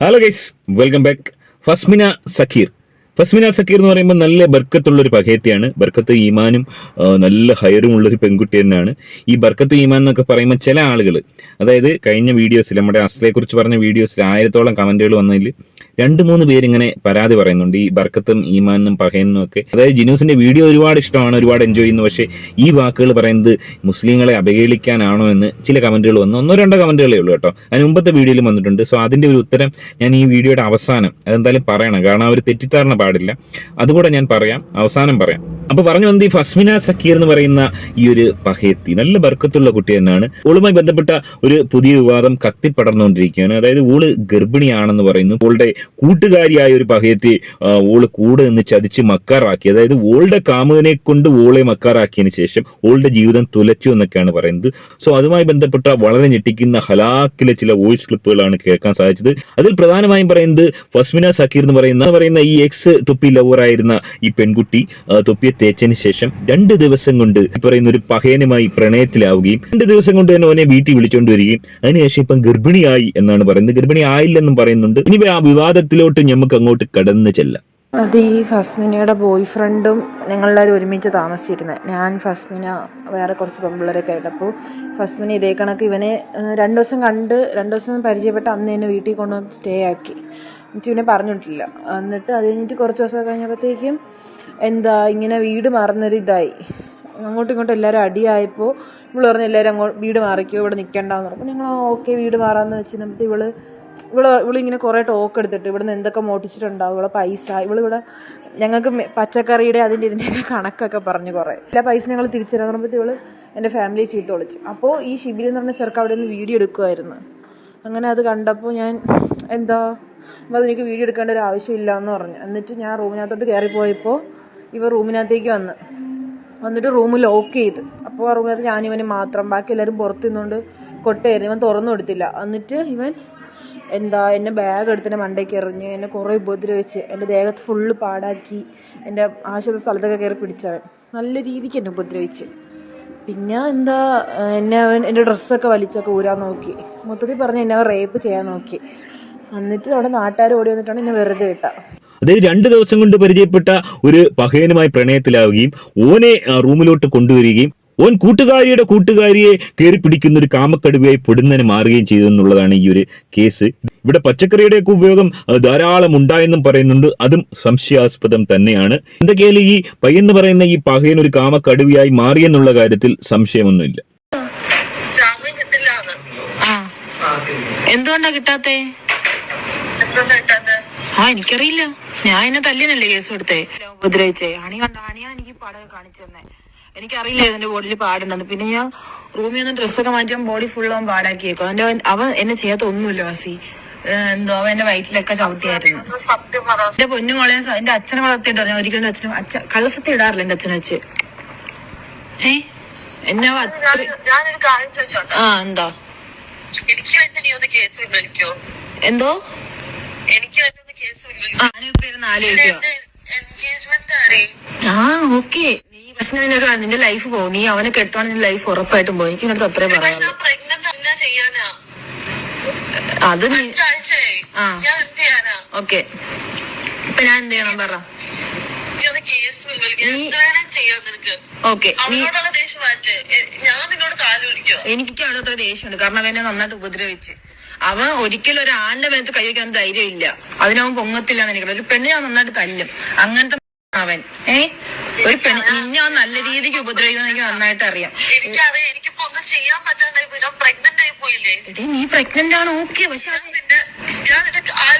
Hello guys welcome back Fasmina Sakeer Fasmina Sakeer എന്ന് പറയുമ്പോൾ നല്ല ബർക്കത്തുള്ള ഒരു പഹേത്തിയാണ്. ബർക്കത്ത് ഈമാനും നല്ല ഹയറും ഉള്ളൊരു പെൺകുട്ടി തന്നെയാണ്. ഈ ബർക്കത്ത് ഈമാൻ എന്നൊക്കെ പറയുമ്പോൾ ചില ആളുകൾ അതായത് കഴിഞ്ഞ വീഡിയോസിൽ നമ്മുടെ അസ്ലയെക്കുറിച്ച് പറഞ്ഞ വീഡിയോസിൽ ആയിരത്തോളം കമന്റുകൾ വന്നതിൽ രണ്ട് മൂന്ന് പേരിങ്ങനെ പരാതി പറയുന്നുണ്ട്. ഈ ബർക്കത്തും ഈമാനും പഹയനും ഒക്കെ. അതായത് ജിനൂസിന്റെ വീഡിയോ ഒരുപാട് ഇഷ്ടമാണ് ഒരുപാട് എൻജോയ് ചെയ്യുന്നു. പക്ഷേ ഈ വാക്കുകൾ പറയുന്നത് മുസ്ലിങ്ങളെ അപഹേളിക്കാനാണോ എന്ന് ചില കമന്റുകൾ വന്നു. ഒന്നോ രണ്ടോ കമന്റുകളേ ഉള്ളൂ കേട്ടോ. അതിന് മുമ്പത്തെ വീഡിയോയിൽ വന്നിട്ടുണ്ട്. സോ അതിന്റെ ഒരു ഉത്തരം ഞാൻ ഈ വീഡിയോയുടെ അവസാനം അതെന്തായാലും പറയണം. കാരണം അവർ തെറ്റിദ്ധാരണ പാടില്ല. അതുകൂടെ ഞാൻ പറയാം. അവസാനം പറയാം. അപ്പൊ പറഞ്ഞു വന്നത് ഈ ഫസ്മിന സക്കീർ എന്ന് പറയുന്ന ഈ ഒരു പഹേത്തി. നല്ല ബർക്കത്തുള്ള കുട്ടി തന്നെയാണ്. ഓളുമായി ബന്ധപ്പെട്ട ഒരു പുതിയ വിവാദം കത്തിപ്പടർന്നുകൊണ്ടിരിക്കുകയാണ്. അതായത് ഓൾ ഗർഭിണിയാണെന്ന് പറയുന്നു. ഓളുടെ കൂട്ടുകാരിയായ ഒരു പഹയത്തെ ഓൾ കൂടെ നിന്ന് ചതിച്ച് മക്കാറാക്കി. അതായത് ഓളുടെ കാമുകനെ കൊണ്ട് ഓളെ മക്കാറാക്കിയതിന് ശേഷം ഓളുടെ ജീവിതം തുലച്ചു എന്നൊക്കെയാണ് പറയുന്നത്. സോ അതുമായി ബന്ധപ്പെട്ട വളരെ ഞെട്ടിക്കുന്ന ഹലാക്കിലെ ചില വോയിസ് ക്ലിപ്പുകളാണ് കേൾക്കാൻ സാധിച്ചത്. അതിൽ പ്രധാനമായും പറയുന്നത് ഫസ്മിന സക്കീർ എന്ന് പറയുന്ന പറയുന്ന ഈ എക്സ് തൊപ്പി ലവറായിരുന്ന ഈ പെൺകുട്ടി തൊപ്പിയെ തേച്ചതിന് ശേഷം രണ്ട് ദിവസം കൊണ്ട് പറയുന്ന ഒരു പഹയനുമായി പ്രണയത്തിലാവുകയും രണ്ട് ദിവസം കൊണ്ട് തന്നെ ഓനെ വീട്ടിൽ വിളിച്ചുകൊണ്ട് വരികയും. അതിനുശേഷം ഇപ്പം ഗർഭിണിയായി എന്നാണ് പറയുന്നത്. ഗർഭിണി ആയില്ലെന്നും പറയുന്നുണ്ട്. ഇനി ആ വിവാദത്തിലോട്ട് നമുക്ക് അങ്ങോട്ട് കടന്നു ചെല്ലാം. അത് ഈ ഫസ്മിനയുടെ ബോയ് ഫ്രണ്ടും ഞങ്ങളെല്ലാവരും ഒരുമിച്ച് താമസിച്ചിരുന്നത് ഞാൻ ഫസ്മിന വേറെ കുറച്ച് പെമ്പിള്ളേരൊക്കെ ആയിട്ട്. അപ്പോൾ ഫസ്മിന ഇതേ കണക്ക് ഇവനെ രണ്ടു രണ്ട് ദിവസം കണ്ട് രണ്ട് ദിവസം പരിചയപ്പെട്ട് അന്ന് എന്നെ വീട്ടിൽ കൊണ്ടുവന്ന് സ്റ്റേ ആക്കി. എന്നിട്ട് ഇവനെ പറഞ്ഞിട്ടില്ല. എന്നിട്ട് അത് കഴിഞ്ഞിട്ട് കുറച്ച് ദിവസം കഴിഞ്ഞപ്പോഴത്തേക്കും എന്താ ഇങ്ങനെ വീട് മാറുന്നൊരു ഇതായി. അങ്ങോട്ടും ഇങ്ങോട്ടും എല്ലാവരും അടിയായപ്പോൾ ഇവൾ പറഞ്ഞു എല്ലാവരും അങ്ങോട്ട് വീട് മാറിക്കോ ഇവിടെ നിൽക്കണ്ടെന്ന് പറഞ്ഞു. അപ്പോൾ ഞങ്ങൾ ഓക്കെ വീട് മാറാമെന്ന് വെച്ച്. നമുക്ക് ഇവൾ ഇവൾ ഇവളിങ്ങനെ കുറേ ടോക്ക് എടുത്തിട്ട് ഇവിടുന്ന് എന്തൊക്കെ മോട്ടിച്ചിട്ടുണ്ടാവും ഇവളെ പൈസ ഇവളിവിടെ ഞങ്ങൾക്ക് പച്ചക്കറിയുടെ അതിന്റെ ഇതിന്റെയൊക്കെ കണക്കൊക്കെ പറഞ്ഞു കുറേ. എല്ലാ പൈസ ഞങ്ങൾ തിരിച്ചു പറയുമ്പോൾ ഇവൾ എന്റെ ഫാമിലി ചീത്ത വിളിച്ചു. അപ്പോൾ ഈ ഷിബിലി എന്ന് പറഞ്ഞ ചെറുക്ക അവിടെ നിന്ന് വീഡിയോ എടുക്കുമായിരുന്നു അങ്ങനെ അത് കണ്ടപ്പോൾ ഞാൻ എന്താ? അപ്പോൾ അതെനിക്ക് വീഡിയോ എടുക്കേണ്ട ഒരു ആവശ്യമില്ല എന്ന് പറഞ്ഞു. എന്നിട്ട് ഞാൻ റൂമിനകത്തോട്ട് കയറിപ്പോയപ്പോൾ ഇവ റൂമിനകത്തേക്ക് വന്ന്. വന്നിട്ട് റൂം ലോക്ക് ചെയ്ത്. അപ്പോൾ ആ റൂമിനകത്ത് ഞാനിവന് മാത്രം. ബാക്കി എല്ലാവരും പുറത്തു നിന്നുകൊണ്ട് കൊട്ടയായിരുന്നു. ഇവൻ തുറന്നു കൊടുത്തില്ല. എന്നിട്ട് ഇവൻ എന്താ എന്നെ ബാഗ് എടുത്ത് എന്റെ മണ്ടയ്ക്ക് എറിഞ്ഞ് എന്നെ കുറേ ഉപദ്രവിച്ച് എന്റെ ദേഹത്ത് ഫുള്ള് പാടാക്കി എന്റെ ആശുപത്രി സ്ഥലത്തൊക്കെ കയറി പിടിച്ചവൻ. നല്ല രീതിക്ക് എന്നെ ഉപദ്രവിച്ച്. പിന്നെ എന്താ എന്നെ അവൻ എന്റെ ഡ്രസ്സൊക്കെ വലിച്ചൊക്കെ ഊരാൻ നോക്കി. മൊത്തത്തിൽ പറഞ്ഞ് എന്നെ അവൻ റേപ്പ് ചെയ്യാൻ നോക്കി. എന്നിട്ട് അവിടെ നാട്ടുകാർ ഓടി വന്നിട്ടാണ് എന്നെ വെറുതെ വിട്ട. അതായത് രണ്ട് ദിവസം കൊണ്ട് പരിചയപ്പെട്ട ഒരു പഹയനുമായി പ്രണയത്തിലാവുകയും ഓനെ റൂമിലോട്ട് കൊണ്ടുവരികയും ഓൻ കൂട്ടുകാരിയുടെ കൂട്ടുകാരിയെ കയറി പിടിക്കുന്ന ഒരു കാമക്കടുവയായി പൊടുന്നതിന് മാറുകയും ചെയ്തു എന്നുള്ളതാണ് ഈ ഒരു കേസ്. ഇവിടെ പച്ചക്കറിയുടെയൊക്കെ ഉപയോഗം ധാരാളം ഉണ്ടായെന്നും പറയുന്നുണ്ട്. അതും സംശയാസ്പദം തന്നെയാണ്. എന്തൊക്കെയാലും ഈ പയ്യെന്ന് പറയുന്ന ഈ പകയൻ ഒരു കാമക്കടുവയായി മാറിയെന്നുള്ള കാര്യത്തിൽ സംശയമൊന്നുമില്ല. എന്തുകൊണ്ടാ കിട്ടാത്തെ? ആ എനിക്കറിയില്ല. ഞാൻ എന്നെ തല്ലിനല്ലേ കേസ് കൊടുത്തേ? ഉപദ്രവിച്ചേ. അണി കണ്ട അണിയാണ് എനിക്ക് പാടൊക്കെ കാണിച്ചു തന്നെ. എനിക്കറിയില്ല ഇതിന്റെ ബോഡിയിൽ പാടുണ്ടെന്ന്. പിന്നെ ഞാൻ റൂമിൽ നിന്ന് ഡ്രസ്സൊക്കെ മാറ്റിയാൽ ബോഡി ഫുൾ അവൻ പാടാക്കിയേക്കും. അവന്റെ അവൻ എന്നെ ചെയ്യാത്ത ഒന്നുമില്ല വാസി. എന്തോ അവൻ എന്റെ വയറ്റിലൊക്കെ ചവിട്ടിയായിരുന്നു. എന്റെ പൊന്നു മോളെ എന്റെ അച്ഛനെ വളർത്തിയിട്ട് പറഞ്ഞു. ഒരിക്കലും അച്ഛനും അച്ഛൻ കള്ളസത്തി ഇടാറില്ല എന്റെ അച്ഛനെ വെച്ച്. ഏ? എന്നെ ആ എന്താ? എന്തോ? എനിക്ക് വേണ്ടി ചോദിക്കോ ആ, ഓക്കെ. നീ പക്ഷെ നിന്റെ നിന്റെ ലൈഫ് പോകും നീ അവനെ കെട്ടുവാണെങ്കിൽ നിന്റെ ലൈഫ് ഉറപ്പായിട്ടും പോകും എനിക്ക് നിനക്ക് അത്രേ പറയാം അത് നീ ആ. ഓക്കെ. ഇപ്പൊ ഞാൻ എന്ത് ചെയ്യണം? പറ. ഓക്കെ. എനിക്ക് അവിടെ അത്ര ദേഷ്യമുണ്ട്. കാരണം അവനെ നന്നായിട്ട് ഉപദ്രവിച്ച്. അവൻ ഒരിക്കലും ഒരു ആണിന്റെ മേത്ത് കൈ വയ്ക്കാൻ ധൈര്യം ഇല്ല അതിനവൻ പൊങ്ങത്തില്ല എന്ന് എനിക്ക് ഒരു പെണ്ണിനെ അവൻ നന്നായിട്ട് തല്ലും. അങ്ങനത്തെ അവൻ. ഏ? ഒരു പെണ്ണ് നിന്നെ അവൻ നല്ല രീതിക്ക് ഉപദ്രവിക്കുമെന്ന് എനിക്ക് നന്നായിട്ട് അറിയാം. എനിക്കറിയാം. എനിക്കിപ്പോ ഒന്നും ചെയ്യാൻ പറ്റാണ്ടായി പോയി. ഞാൻ പ്രഗ്നന്റ് ആയി പോയില്ലേ? എടേ നീ പ്രഗ്നന്റ് ആണ്. ഓക്കെ പക്ഷെ ഞാൻ നിന്റെ ഞാൻ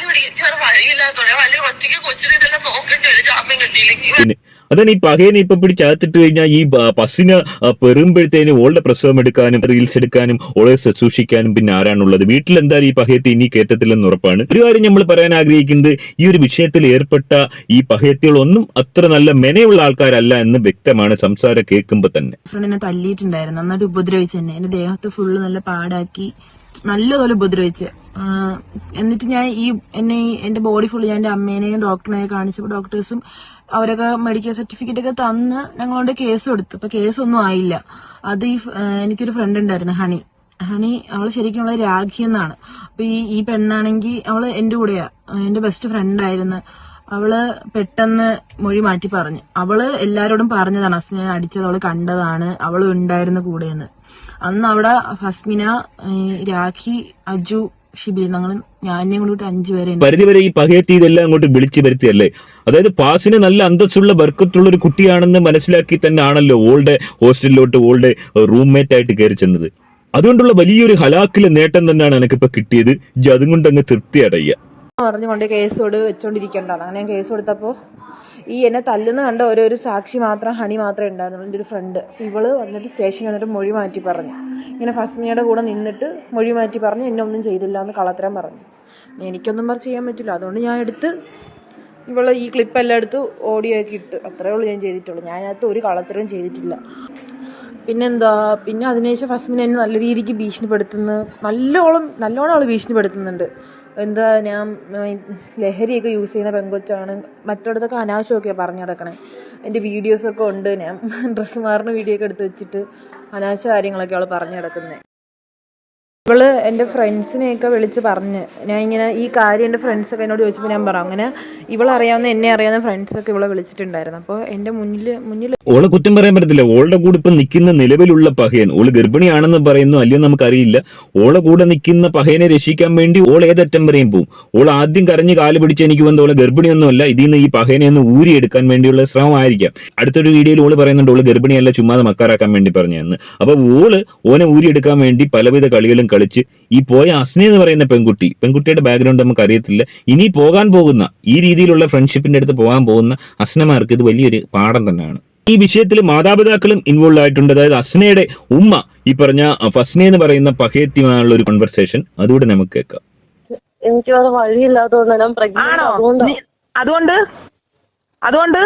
പിടിക്കും എനിക്ക് വേറെ വഴിയില്ലാത്തോടെ അല്ലെങ്കിൽ ഒറ്റയ്ക്ക് കൊച്ചിനെ ഇതെല്ലാം നോക്കേണ്ടി വരും. ജാമ്യം കിട്ടിയില്ലെങ്കിൽ. അതാണ് ഈ പകയനെ ഇപ്പൊ പിടിച്ചകത്തിട്ട് കഴിഞ്ഞാൽ ഈ പസിന് പെറുമ്പോഴത്തേനും ഓളുടെ പ്രസവം എടുക്കാനും റീൽസ് എടുക്കാനും ഓളെ ശുശ്രൂഷിക്കാനും പിന്നെ ആരാണുള്ളത്? വീട്ടിൽ എന്തായാലും ഈ പഹയത്തെ ഇനി കയറ്റത്തില്ലെന്ന് ഉറപ്പാണ്. ഒരു കാര്യം നമ്മൾ പറയാൻ ആഗ്രഹിക്കുന്നത് ഈ ഒരു വിഷയത്തിൽ ഏർപ്പെട്ട ഈ പഹയത്തികളൊന്നും അത്ര നല്ല മെനയുള്ള ആൾക്കാരല്ല എന്ന് വ്യക്തമാണ് സംസാരം കേൾക്കുമ്പോൾ തന്നെ. ഫ്രണ്ടിനെ തല്ലിയിട്ടുണ്ടായിരുന്നു. നന്നായിട്ട് ഉപദ്രവിച്ചു തന്നെ എന്റെ ദേഹത്ത് ഫുള്ള് നല്ല പാടാക്കി നല്ലപോലെ ഉപദ്രവിച്ച്. എന്നിട്ട് ഞാൻ ഈ എന്നെ എന്റെ ബോഡി ഫുള്ള് ഞാൻ എന്റെ അമ്മേനെയും ഡോക്ടറിനെയും കാണിച്ചപ്പോൾ ഡോക്ടേഴ്സും അവരൊക്കെ മെഡിക്കൽ സർട്ടിഫിക്കറ്റ് ഒക്കെ തന്ന് ഞങ്ങളോട് കേസ് കൊടുത്തു. അപ്പൊ കേസൊന്നും ആയില്ല. അത് ഈ എനിക്കൊരു ഫ്രണ്ട് ഉണ്ടായിരുന്നു ഹണി. ഹണി അവൾ ശരിക്കും ഉള്ള രാഖി എന്നാണ്. അപ്പൊ ഈ ഈ പെണ്ണാണെങ്കിൽ അവൾ എന്റെ കൂടെയാ. എന്റെ ബെസ്റ്റ് ഫ്രണ്ട് ആയിരുന്നു. അവൾ പെട്ടെന്ന് മൊഴി മാറ്റി പറഞ്ഞു. അവൾ എല്ലാരോടും പറഞ്ഞതാണ് അസ്മിനെ അടിച്ചത് അവൾ കണ്ടതാണ്. അവൾ ഉണ്ടായിരുന്നു കൂടെയെന്ന്. അന്ന് അവിടെ ഹസ്മിന ഈ രാഖി അജു ഷിബി ഞങ്ങൾ ഞാനെയും കൂടി അഞ്ചു പേരെ ഉണ്ട്. പരിധിവരെ ഈ പകയത്തി ഇതെല്ലാം അങ്ങോട്ട് വിളിച്ചു വരുത്തിയല്ലേ? അതായത് പാസിന് നല്ല അന്തസ്സുള്ള ബർക്കത്തുള്ള ഒരു കുട്ടിയാണെന്ന് മനസ്സിലാക്കി തന്നെ ആണല്ലോ ഓൾഡ് ഹോസ്റ്റലിലോട്ട് ഓൾഡ് റൂംമേറ്റ് ആയിട്ട് കയറി ചെന്നത്. അതുകൊണ്ടുള്ള വലിയൊരു ഹലാക്കിലെ നേട്ടം തന്നെയാണ് എനിക്കിപ്പോ കിട്ടിയത്. ഇജ്ജ് കൊണ്ട് അങ്ങ് തൃപ്തി അടയ്യ പറഞ്ഞുകൊണ്ട് കേസ് കൊടു വെച്ചോണ്ടിരിക്കണ്ടാണ് അങ്ങനെ ഞാൻ കേസ് കൊടുത്തപ്പോൾ ഈ എന്നെ തല്ലുന്ന കണ്ട ഓരോ ഒരു സാക്ഷി മാത്രം ഹണി മാത്രമേ ഉണ്ടായിരുന്നുള്ളൂ. എന്റെ ഒരു ഫ്രണ്ട് ഇവൾ വന്നിട്ട് സ്റ്റേഷനിൽ വന്നിട്ട് മൊഴി മാറ്റി പറഞ്ഞു. ഇങ്ങനെ ഫസ്മിയുടെ കൂടെ നിന്നിട്ട് മൊഴി മാറ്റി പറഞ്ഞ്. എന്നെ ഒന്നും ചെയ്തില്ല എന്ന് കള്ളത്തരം പറഞ്ഞു. എനിക്കൊന്നും പറഞ്ഞു ചെയ്യാൻ പറ്റില്ല. അതുകൊണ്ട് ഞാൻ എടുത്ത് ഇവൾ ഈ ക്ലിപ്പെല്ലാം എടുത്ത് ഓഡിയോ ഒക്കെ ഇട്ട് അത്രേ ഉള്ളൂ ഞാൻ ചെയ്തിട്ടുള്ളൂ. ഞാനകത്ത് ഒരു കളത്തരവും ചെയ്തിട്ടില്ല. പിന്നെന്താ? പിന്നെ അതിനുശേഷം ഫസ്മിനെ എന്നെ നല്ല രീതിക്ക് ഭീഷണിപ്പെടുത്തുന്നു. നല്ലോളം നല്ലോണം അവൾ ഭീഷണിപ്പെടുത്തുന്നുണ്ട്. എന്താ ഞാൻ ലഹരിയൊക്കെ യൂസ് ചെയ്യുന്ന പെങ്കൊച്ചാണ്. മറ്റിടത്തൊക്കെ അനാവശ്യമൊക്കെയാണ് പറഞ്ഞു നടക്കണേ. എന്റെ വീഡിയോസൊക്കെ ഉണ്ട് ഞാൻ. ഡ്രസ്സ് മാറുന്ന വീഡിയോ ഒക്കെ എടുത്ത് വെച്ചിട്ട് അനാവശ്യ കാര്യങ്ങളൊക്കെ അവൾ പറഞ്ഞു നടക്കുന്നത് ഇവൾ എന്റെ ഫ്രണ്ട്സിനെയൊക്കെ വിളിച്ച് പറഞ്ഞ്. ഞാൻ ഇങ്ങനെ ഈ കാര്യം എന്റെ ഫ്രണ്ട്സൊക്കെ എന്നോട് ചോദിച്ചപ്പോൾ ഞാൻ പറഞ്ഞു അങ്ങനെ ഇവളറിയാവുന്ന എന്നെ അറിയാവുന്ന ഫ്രണ്ട്സൊക്കെ ഇവളെ വിളിച്ചിട്ടുണ്ടായിരുന്നു. അപ്പോൾ എന്റെ മുന്നിൽ മുന്നിൽ ഓളെ കുറ്റം പറയാൻ പറ്റത്തില്ല. ഓളുടെ കൂടെ ഇപ്പൊ നിൽക്കുന്ന നിലവിലുള്ള പഹയൻ ഓൾ ഗർഭിണിയാണെന്ന് പറയുന്നു അല്ലയോ നമുക്കറിയില്ല. ഓളെ കൂടെ നിൽക്കുന്ന പഹയനെ രക്ഷിക്കാൻ വേണ്ടി ഓൾ ഏതറ്റം വരെയും പോവും. ഓൾ ആദ്യം കരഞ്ഞ് കാൽ പിടിച്ച് എനിക്ക് വന്ന ഓളെ ഗർഭിണിയൊന്നുമല്ല. ഇതിൽ നിന്ന് ഈ പഹയനെ ഒന്ന് ഊരിയെടുക്കാൻ വേണ്ടിയുള്ള ശ്രമമായിരിക്കാം. അടുത്തൊരു വീഡിയോയിൽ ഓൾ പറയുന്നുണ്ട് ഓൾ ഗർഭിണിയല്ല ചുമ്മാതെ മക്കാറാക്കാൻ വേണ്ടി പറഞ്ഞു അപ്പോൾ ഓൾ ഓനെ ഊരിയെടുക്കാൻ വേണ്ടി പലവിധ കളികളും കളിച്ച് ഈ പോയ അസ്നെ എന്ന് പറയുന്ന പെൺകുട്ടി പെൺകുട്ടിയുടെ ബാക്ക്ഗ്രൗണ്ട് നമുക്ക് അറിയത്തില്ല. ഇനി പോകാൻ പോകുന്ന ഈ രീതിയിലുള്ള ഫ്രണ്ട്ഷിപ്പിന്റെ അടുത്ത് പോകാൻ പോകുന്ന അസ്നമാർക്ക് ഇത് വലിയൊരു പാഠം തന്നെയാണ്. ഈ വിഷയത്തിൽ മാതാപിതാക്കളും ഇൻവോൾവ് ആയിട്ടുണ്ട്. അതായത് അസ്നയുടെ ഉമ്മ ഈ പറഞ്ഞ ഫസ്നെ എന്ന് പറയുന്ന പഹേത്യമായുള്ള ഒരു കോൺവെർസേഷൻ അതുകൂടെ നമുക്ക് കേൾക്കാം. എനിക്ക് വേറെ വഴിയില്ലാത്തതുകൊണ്ട് അതുകൊണ്ടാ അതുകൊണ്ട്? അതുകൊണ്ട്?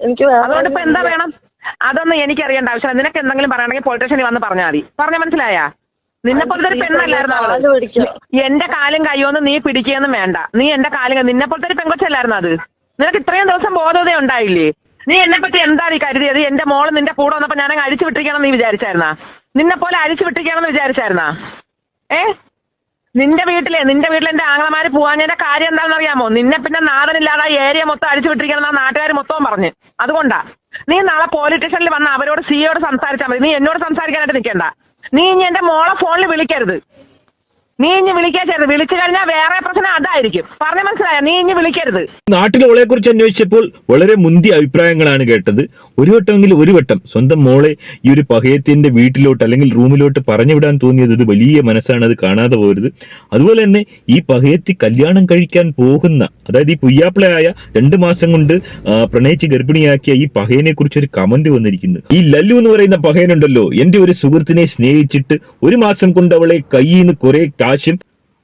എനിക്ക് വേറെ അതുകൊണ്ട് ഇപ്പൊ എന്താ വേണം? അതൊന്നും എനിക്ക് അറിയേണ്ട ആവശ്യമില്ല. നിനക്ക് എന്തെങ്കിലും പറയണമെങ്കിൽ പൊളിറ്റീഷ്യൻ വന്ന് പറഞ്ഞാൽ മതി. പറഞ്ഞ മനസ്സിലായാ? നിന്നെ പോലത്തെ ഒരു പെണ്ണല്ലായിരുന്നു അവൾ. എന്റെ കാലും കയ്യോന്ന് നീ പിടിക്കുകയൊന്നും വേണ്ട. നീ എന്റെ കാലും നിന്നെ പോലത്തെ ഒരു പെങ്കൊച്ചല്ലായിരുന്നു അത്? നിനക്ക് ഇത്രയും ദിവസം ബോധത ഉണ്ടായില്ലേ? നീ എന്നെ പറ്റി എന്താണ് ഈ കരുതിയത്? എന്റെ മോൾ നിന്റെ കൂടെ വന്നപ്പോ ഞാൻ അഴിച്ചു വിട്ടിരിക്കണം നീ വിചാരിച്ചായിരുന്നാ? നിന്നെ പോലെ അഴിച്ചു വിട്ടിരിക്കണം വിചാരിച്ചായിരുന്നാ? ഏ? നിന്റെ വീട്ടിലെ നിന്റെ വീട്ടിൽ എന്റെ ആങ്ങളമാര് പോവാഞ്ഞതിന്റെ കാര്യം എന്താണെന്ന് അറിയാമോ? നിന്നെ പിന്നെ നാടനില്ലാതെ ആ ഏരിയ മൊത്തം അടിച്ചു വിട്ടിരിക്കണം ആ നാട്ടുകാർ മൊത്തവും പറഞ്ഞ്. അതുകൊണ്ടാ. നീ നാളെ പോലീസ് സ്റ്റേഷനിൽ വന്ന അവരോട് സിയോട് സംസാരിച്ചാൽ മതി. നീ എന്നോട് സംസാരിക്കാനായിട്ട് നിൽക്കണ്ട നീ ഇനി എന്റെ മോളെ ഫോണിൽ വിളിക്കരുത്. നീ ഇനി വിളിക്കാച്ചരുത് വിളിച്ചു കഴിഞ്ഞാൽ വേറെ പ്രശ്നം. അതായിരിക്കും പറഞ്ഞ മനസ്സിലായ? നീ ഇനി വിളിക്കരുത്. നാട്ടിൽ ഓളെ കുറിച്ച് അന്വേഷിച്ചപ്പോൾ വളരെ മുന്തിയ അഭിപ്രായങ്ങളാണ് കേട്ടത്. ഒരു വട്ടമെങ്കിൽ ഒരു വട്ടം സ്വന്തം മോളെ ഈ ഒരു പഹയത്തിന്റെ വീട്ടിലോട്ട് അല്ലെങ്കിൽ റൂമിലോട്ട് പറഞ്ഞു വിടാൻ തോന്നിയത് ഇത് വലിയ മനസ്സാണ് അത് കാണാതെ പോരുത്. അതുപോലെ തന്നെ ഈ പഹയത്തി കല്യാണം കഴിക്കാൻ പോകുന്ന അതായത് ഈ പുയ്യാപ്പിളയായ രണ്ട് മാസം കൊണ്ട് പ്രണയിച്ച് ഗർഭിണിയാക്കിയ ഈ പഹയനെ കുറിച്ച് ഒരു കമന്റ് വന്നിരിക്കുന്നു. ഈ ലല്ലു എന്ന് പറയുന്ന പഹയനുണ്ടല്ലോ എന്റെ ഒരു സുഹൃത്തിനെ സ്നേഹിച്ചിട്ട് ഒരു മാസം കൊണ്ട് അവളെ കയ്യിൽ നിന്ന് കുറെ കാശും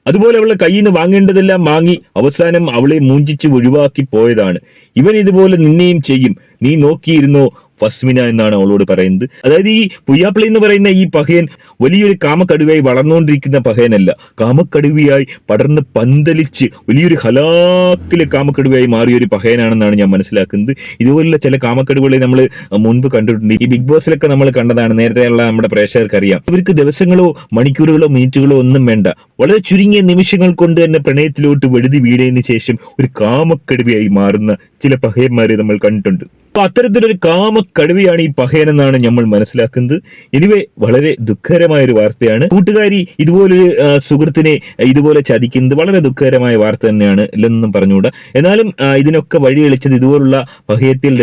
അതുപോലെ അവളെ കയ്യിൽ നിന്ന് വാങ്ങേണ്ടതെല്ലാം വാങ്ങി അവസാനം അവളെ മൂഞ്ചിച്ച് ഒഴിവാക്കി പോയതാണ്. ഇവൻ ഇതുപോലെ നിന്നെയും ചെയ്യും. നീ നോക്കിയിരുന്നോ? ഫസ്മിന എന്നാണ് അവളോട് പറയുന്നത്. അതായത് ഈ പുയ്യാപ്പിളി എന്ന് പറയുന്ന ഈ പഹയൻ വലിയൊരു കാമക്കടുവയായി വളർന്നുകൊണ്ടിരിക്കുന്ന പഹയനല്ല. കാമക്കടുവയായി പടർന്ന് പന്തലിച്ച് വലിയൊരു ഹലാക്കിലെ കാമക്കടുവയായി മാറിയൊരു പഹയനാണെന്നാണ് ഞാൻ മനസ്സിലാക്കുന്നത്. ഇതുപോലുള്ള ചില കാമക്കടുവകളെ നമ്മൾ മുൻപ് കണ്ടിട്ടുണ്ട്. ഈ ബിഗ് ബോസിലൊക്കെ നമ്മൾ കണ്ടതാണ്. നേരത്തെയുള്ള നമ്മുടെ പ്രേക്ഷകർക്ക് അറിയാം ഇവർക്ക് ദിവസങ്ങളോ മണിക്കൂറുകളോ മിനിറ്റുകളോ ഒന്നും വേണ്ട. വളരെ ചുരുങ്ങിയ നിമിഷങ്ങൾ കൊണ്ട് തന്നെ പ്രണയത്തിലോട്ട് വെടുതി വീടതിന് ശേഷം ഒരു കാമക്കടുവയായി മാറുന്ന ചില പഹയന്മാരെ നമ്മൾ കണ്ടിട്ടുണ്ട്. അപ്പൊ അത്തരത്തിലൊരു കാമ കടുവയാണ് ഈ പഹയനെന്നാണ് നമ്മൾ മനസ്സിലാക്കുന്നത്. എനിവേ വളരെ ദുഃഖകരമായ ഒരു വാർത്തയാണ്. കൂട്ടുകാരി ഇതുപോലൊരു സുഹൃത്തിനെ ഇതുപോലെ ചതിക്കുന്നത് വളരെ ദുഃഖകരമായ വാർത്ത തന്നെയാണ് ഇല്ലെന്നും പറഞ്ഞുകൂടാ. എന്നാലും ഇതിനൊക്കെ വഴിയെളിച്ചത് ഇതുപോലുള്ള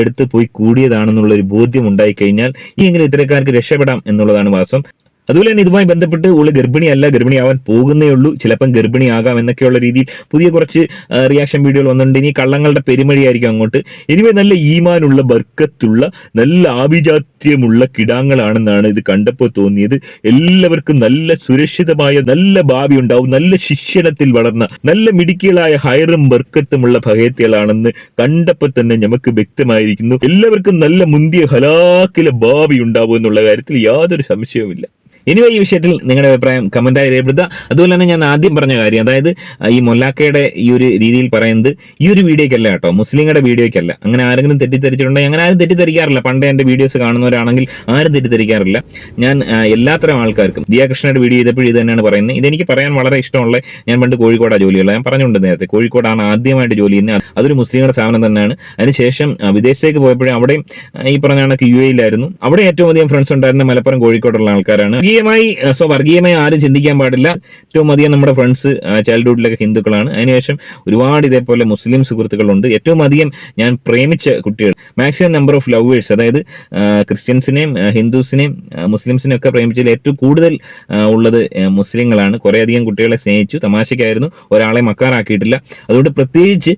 അടുത്ത് പോയി കൂടിയതാണെന്നുള്ള ഒരു ബോധ്യം ഉണ്ടായി കഴിഞ്ഞാൽ ഈ എങ്ങനെ ഇത്തരക്കാർക്ക് രക്ഷപ്പെടാം എന്നുള്ളതാണ് വാസം. അതുപോലെ തന്നെ ഇതുമായി ബന്ധപ്പെട്ട് ഉള്ള ഗർഭിണിയല്ല ഗർഭിണിയാവാൻ പോകുന്നേ ഉള്ളൂ. ചിലപ്പം ഗർഭിണിയാകാം എന്നൊക്കെയുള്ള രീതിയിൽ പുതിയ കുറച്ച് റിയാക്ഷൻ വീഡിയോകൾ വന്നിട്ടുണ്ട്. ഇനി കള്ളങ്ങളുടെ പെരുമഴിയായിരിക്കും അങ്ങോട്ട്. എനിവേ നല്ല ഈമാനുള്ള ബർക്കത്തുള്ള നല്ല ആഭിജാത്യമുള്ള കിടാങ്ങളാണെന്നാണ് ഇത് കണ്ടപ്പോൾ തോന്നിയത്. എല്ലാവർക്കും നല്ല സുരക്ഷിതമായ നല്ല ഭാവി ഉണ്ടാവും. നല്ല ശിക്ഷണത്തിൽ വളർന്ന നല്ല മിടുക്കികളായ ഹയറും ബർക്കത്തുമുള്ള ഭയത്തികളാണെന്ന് കണ്ടപ്പോൾ തന്നെ നമുക്ക് വ്യക്തമായിരിക്കുന്നു. എല്ലാവർക്കും നല്ല മുന്തിയ ഹലാക്കിലെ ഭാവി ഉണ്ടാവും എന്നുള്ള കാര്യത്തിൽ യാതൊരു സംശയവുമില്ല. ഇനിവേ ഈ വിഷയത്തിൽ നിങ്ങളുടെ അഭിപ്രായം കമന്റായി രേഖപ്പെടുത്തുക. അതുപോലെ തന്നെ ഞാൻ ആദ്യം പറഞ്ഞ കാര്യം അതായത് ഈ മൊല്ലാക്കയുടെ ഈ ഒരു രീതിയിൽ പറയുന്നത് ഈ ഒരു വീഡിയോയ്ക്കല്ല കേട്ടോ. മുസ്ലിങ്ങളുടെ വീഡിയോയ്ക്കല്ല. അങ്ങനെ ആരെങ്കിലും തെറ്റിദ്ധരിച്ചിട്ടുണ്ടെങ്കിൽ അങ്ങനെ ആരും തെറ്റിദ്ധരിക്കാറില്ല. പണ്ട് എന്റെ വീഡിയോസ് കാണുന്നവരാണെങ്കിൽ ആരും തെറ്റിദ്ധരിക്കാറില്ല. ഞാൻ എല്ലാത്തരം ആൾക്കാർക്കും ദിയാകൃഷ്ണയുടെ വീഡിയോ ചെയ്തപ്പോഴും ഇത് തന്നെയാണ് പറയുന്നത്. ഇതെനിക്ക് പറയാൻ വളരെ ഇഷ്ടമുള്ള ഞാൻ പണ്ട് കോഴിക്കോടാണ് ജോലിയുള്ള ഞാൻ പറഞ്ഞിട്ടുണ്ട് നേരത്തെ കോഴിക്കോടാണ് ആദ്യമായിട്ട് ജോലി ചെയ്യുന്നത്. അതൊരു മുസ്ലിങ്ങളുടെ സ്ഥാപനം തന്നെയാണ്. അതിനുശേഷം വിദേശത്തേക്ക് പോയപ്പോഴും അവിടെയും ഈ പറഞ്ഞ കണക്ക് യു എയിലായിരുന്നു. അവിടെ ഏറ്റവും അധികം ഫ്രണ്ട്സ് ഉണ്ടായിരുന്ന മലപ്പുറം കോഴിക്കോടുള്ള ആൾക്കാരാണ്. വർഗീയമായി സോ വർഗീയമായി ആരും ചിന്തിക്കാൻ പാടില്ല. ഏറ്റവും അധികം നമ്മുടെ ഫ്രണ്ട്സ് ചൈൽഡ്ഹുഡിലൊക്കെ ഹിന്ദുക്കളാണ്. അതിനുശേഷം ഒരുപാട് ഇതേപോലെ മുസ്ലിം സുഹൃത്തുക്കളുണ്ട്. ഏറ്റവും അധികം ഞാൻ പ്രേമിച്ച കുട്ടികൾ മാക്സിമം നമ്പർ ഓഫ് ലവേഴ്സ് അതായത് ക്രിസ്ത്യൻസിനെയും ഹിന്ദുസിനെയും മുസ്ലിംസിനെയും ഒക്കെ പ്രേമിച്ചതിൽ ഏറ്റവും കൂടുതൽ ഉള്ളത് മുസ്ലിങ്ങളാണ്. കുറേയധികം കുട്ടികളെ സ്നേഹിച്ചു. തമാശയ്ക്കായിരുന്നു. ഒരാളെ മക്കാറാക്കിയിട്ടില്ല. അതുകൊണ്ട് പ്രത്യേകിച്ച്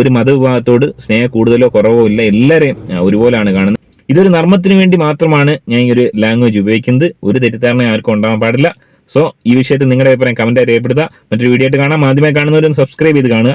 ഒരു മതവിഭാഗത്തോട് സ്നേഹം കൂടുതലോ കുറവോ ഇല്ല. എല്ലാവരെയും ഒരുപോലെയാണ് കാണുന്നത്. ഇതൊരു നർമ്മത്തിന് വേണ്ടി മാത്രമാണ് ഞാൻ ഈ ഒരു ലാംഗ്വേജ് ഉപയോഗിക്കുന്നത്. ഒരു തെറ്റിദ്ധാരണ ആർക്കും ഉണ്ടാകാൻ പാടില്ല. സോ ഈ വിഷയത്തിൽ നിങ്ങളുടെ അഭിപ്രായം കമന്റ് രേഖപ്പെടുത്തുക. മറ്റൊരു വീഡിയോ ആയിട്ട് കാണാം. ആദ്യമായി കാണുന്നവരും സബ്സ്ക്രൈബ് ചെയ്ത് കാണുക.